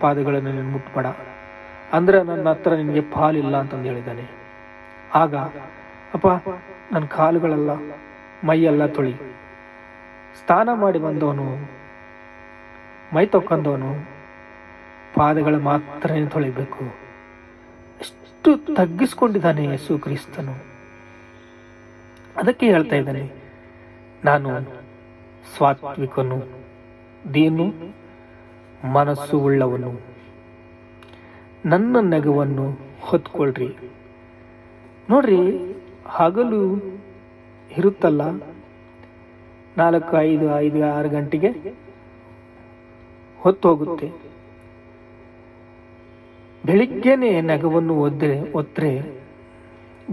ಪಾದಗಳನ್ನು ನೀನು ಮುಟ್ಬೇಡ. ಅಂದ್ರೆ ನನ್ನ ಹತ್ರ ನಿನಗೆ ಪಾಲಿಲ್ಲ ಅಂತಂದು ಹೇಳಿದ್ದಾನೆ. ಆಗ, ಅಪ್ಪ, ನನ್ನ ಕಾಲುಗಳೆಲ್ಲ, ಮೈಯೆಲ್ಲ ತೊಳಿ. ಸ್ನಾನ ಮಾಡಿ ಬಂದವನು, ಮೈ ತೊಕ್ಕಂದವನು ಪಾದಗಳು ಮಾತ್ರ ತೊಳಿಬೇಕು. ಎಷ್ಟು ತಗ್ಗಿಸ್ಕೊಂಡಿದ್ದಾನೆ ಯೇಸು ಕ್ರಿಸ್ತನು. ಅದಕ್ಕೆ ಹೇಳ್ತಾ ಇದ್ದಾನೆ, ನಾನು ಸ್ವಾತ್ವಿಕನು, ದೀನು ಮನಸ್ಸು ಉಳ್ಳವನು ನನ್ನ ನೆಗವನ್ನು ಹೊತ್ಕೊಳ್ರಿ. ನೋಡ್ರಿ, ಹಗಲು ಇರುತ್ತಲ್ಲ, ನಾಲ್ಕು, ಐದು ಐದು, ಆರು ಗಂಟೆಗೆ ಹೊತ್ತು ಹೋಗುತ್ತೆ ಬೆಳಿಗ್ಗೆನೆ ನಗವನ್ನು ಒದ್ರೆ ಒತ್ತರೆ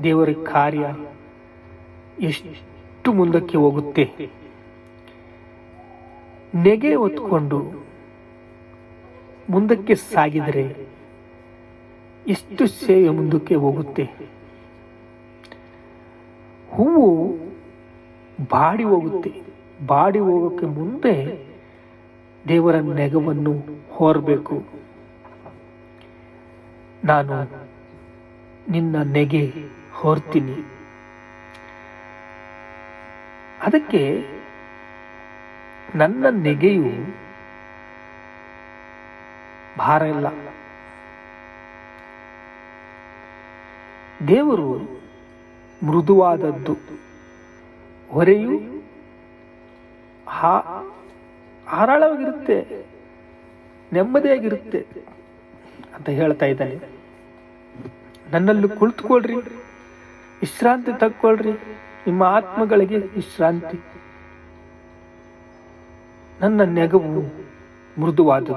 ದೇವರ ಕಾರ್ಯ ಎಷ್ಟು ಮುಂದಕ್ಕೆ ಹೋಗುತ್ತೆ. ನೆಗೆ ಹೊತ್ಕೊಂಡು ಮುಂದಕ್ಕೆ ಸಾಗಿದರೆ ಎಷ್ಟು ಸೇವೆ ಮುಂದಕ್ಕೆ ಹೋಗುತ್ತೆ? ಹೂವು ಬಾಡಿ ಹೋಗುತ್ತೆ. ಬಾಡಿ ಹೋಗೋಕ್ಕೆ ಮುಂದೆ ದೇವರ ನೆಗವನ್ನು ಹೊರಬೇಕು. ನಾನು ನಿನ್ನ ನೆಗೆ ಹೊರ್ತೀನಿ. ಅದಕ್ಕೆ ನನ್ನ ನೆಗೆಯು ಭಾರ ಇಲ್ಲ. ದೇವರು ಮೃದುವಾದದ್ದು. ಹೊರೆಯು ಹಾ ಹಾರಾಳವಾಗಿರುತ್ತೆ, ನೆಮ್ಮದಿಯಾಗಿರುತ್ತೆ ಅಂತ ಹೇಳ್ತಾ ಇದ್ದಾನೆ. ನನ್ನಲ್ಲಿ ಕುಳಿತುಕೊಳ್ರಿ, ವಿಶ್ರಾಂತಿ ತಕ್ಕೊಳ್ರಿ, ನಿಮ್ಮ ಆತ್ಮಗಳಿಗೆ ವಿಶ್ರಾಂತಿ. ನನ್ನ ನೆಗವು ಮೃದುವಾದದ್ದು.